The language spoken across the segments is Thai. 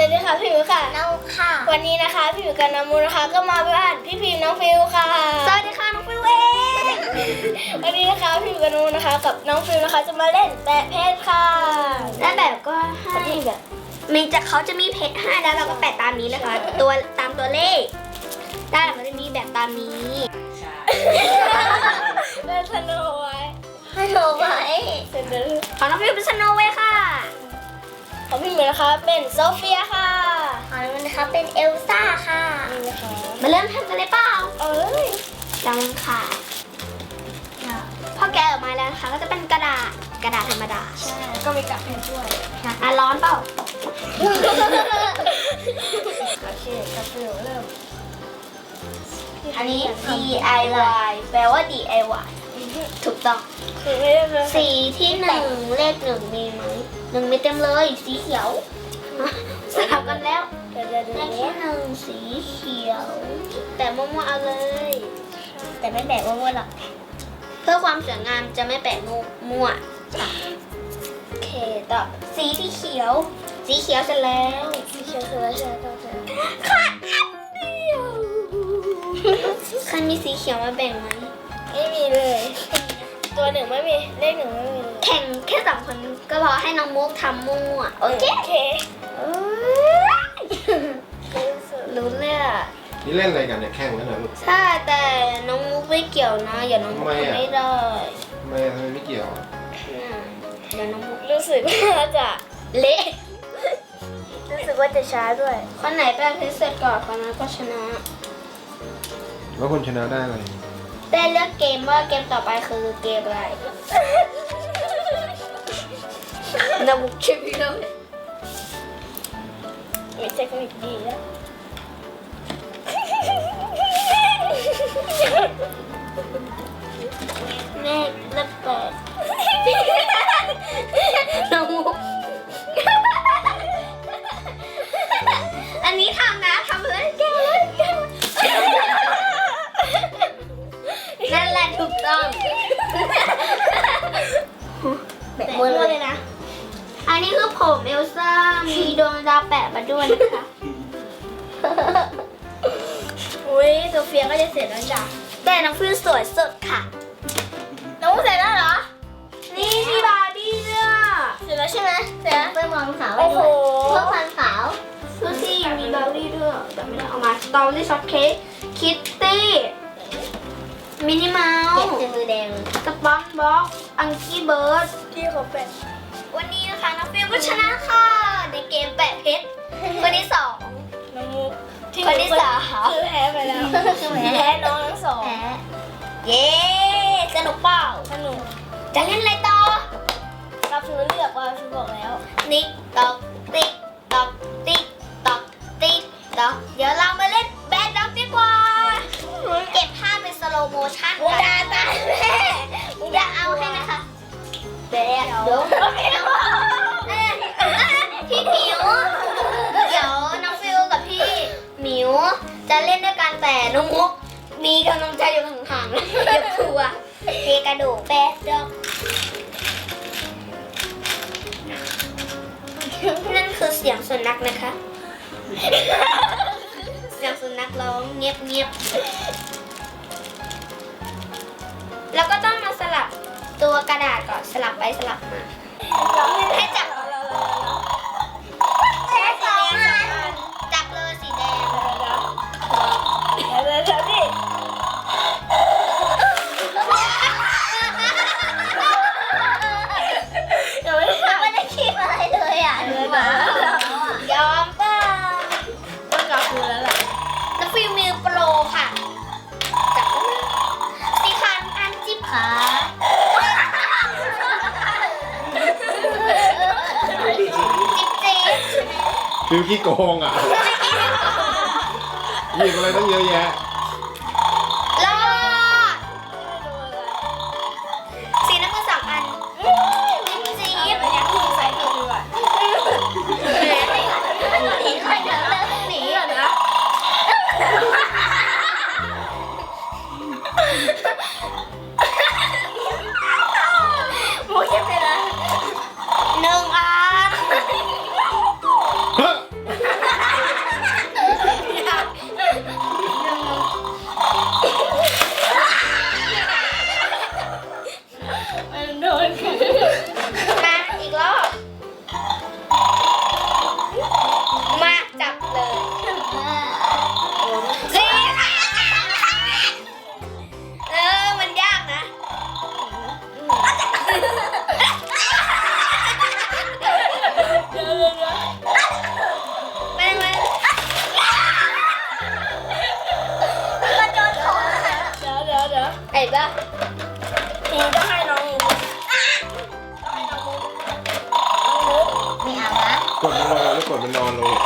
สวัสดีค่ะพี่หมิวค่ะ น้องค่ะ วันนี้นะคะพี่หมิวกับน้องมูนะคะ ก็มาบ้านพี่พิมพ์น้องฟิวค่ะ สวัสดีค่ะน้องฟิวเองวันนี้นะคะพี่หมิวกับน้องมูนะคะ กับน้องฟิวนะคะจะมาเล่นแปะเพชรค่ะ และแบบก็ให้ที่แบบมีจะเขาจะมีเพชรให้แล้วเราก็แปะตามนี้เลยค่ะตัวตามตัวเลขได้แล้วมันจะมีแบบตามนี้เล่นสโนไว้ฮัลโหลไว้เสร็จแล้วของน้องฟิวเป็นสโนเวย์ค่ะ ของพี่หมิวนะคะเป็นโซเฟียค่ะของน้องนะคะเป็นเอลซ่าค่ะ นี่นะคะมาเริ่มทำกันเลยเปล่า เอ้ยจังค่ะพอแกะออกมาแล้วนะคะก็จะเป็นกระดาษกระดาษธรรมดา ใช่ แล้วก็มีกับเพชรด้วยอะร้อนเปล่า โอเคกับฟิวเริ่ม อันนี้ DIY แปลว่า DIY ถูกต้องคือไม่ได้เลยสีที่หนึ่งเลขหนึ่งมีไหมหนึ่งมีเต็มเลยสีเขียวสลับกันแล้วเดี๋ยวเดี๋ยวเลเดี๋ยวขนี้ที่หนึ่งสีเขียว แต่มั่วๆเอาเลย แต่ไม่แบกว่าว่าหรอกเพื่อความสวยงามจะไม่แปะมั่วมั่วโอเคต่อสีที่เขียว สีเขียวเสร็จแล้วสีเขียวคืออะไรใช่ไหมต่อไปขาดอันเดียวใครมีสีเขียวมาแบ่งไหมไม่มีเลยตัว หนึ่งไม่มีเลขหนึ่งไม่มีเลยแข่งแค่สองคนก็พอให้น้องมุกทำมั่วโอเคโอเคเอ้ยรู้เลยอะนี่เล่นอะไรกันเนี่ยแข่งกันเหรอลูก ใช่แต่น้องมุกไม่เกี่ยวนะอย่าน้องมุกทำไมอะทำไม่ได้ทำไมทำไมไม่เกี่ยวอะน่ะเดี๋ยวน้องมุกรู้สึกว่าจะเละรู้สึกว่าจะช้าด้วยคนไหนแปลงเพชรเสร็จก่อนคนนั้นก็ชนะ แล้วคนชนะได้อะไร แต่เลือกเกมว่าเกมต่อไปคือเกมอะไรน้องมุกชิมแล้วมีเทคนิคดีแล้วแม่เลือกเปิด ต้องแบบม้วนเลยนะ อันนี้คือผมเอลซ่า มีดวงดาวแปะมาด้วยนะคะ อุ้ยโซเฟียก็จะเสร็จแล้วจ้ะแต่น้องฟิวสวยสุดค่ะ น้องเสร็จแล้วเหรอ นี่มีบาร์บี้ด้วยเสร็จแล้วใช่ไหมเสร็จแล้วเพื่อมองขาวโอ้โหเพื่อพันขาวดูสิมีบาร์บี้ด้วยแต่ไม่ได้เอามาสตรอเบอรี่ช็อตเค้ก ดงสปอนบ็อกอังกี้เบิร์ดพี่เขาเป็น วันนี้นะคะน้องฟิวก็ชนะค่ะ ในเกมแปะเพชรคนที่สองน้องมุกคนที่สามคือแพ้ไปแล้วคือแพ้แพ้น้องทั้งสองแพ้เย้สนุกเปล่าสนุกจะเล่นอะไรต่อเราฟิวเลือกว่าฟิวบอกแล้วติ๊กตอกติ๊กตอกติ๊กตอกติ๊กตอกเดี๋ยวเรามาเล่นแบดด็อกดีกว่าเก็บภาพเป็นสโลโมชั่นมุกกัดาน ดด็อกพี่หมิว เดี๋ยวน้องฟิวกับพี่หมิว จะเล่นด้วยกันแต่น้องมุกมีกำลังใจอยู่ห่างๆอย่ากลัวเทกระดูกแบดดอกนั่นคือเสียงสุนัขนะคะ เสียงสุนัขร้องเงียบเงียบๆแล้วก็ต้อง ลับไปสลับมาให้จับแค่สองอันจับเลยสีแดงเดี๋ยวเดี๋ยวเดี๋ยวดิยังไม่ได้คิดอะไรเลยอะเลยนะยอมเปล่าต้องกลับคืนแล้วแหละแล้วฟิลมิวโปรค่ะ จับสีคันอันจิบขา ฟิวขี้โกงอะหยิบอะไรตั้งเยอะแยะ เอก็ให้น้องมุกให้น้องมุกไม่เอานะ กดมันนอนแล้วกดมันนอนลง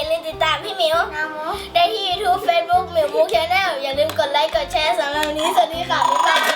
อย่าลืมติดตามพี่หมิวได้ที่ YouTube Facebook หมิวมุกชาแนลอย่าลืมกดไลค์ กดแชร์สำหรับวันนี้ สวัสดีค่ะ บ๊ายบาย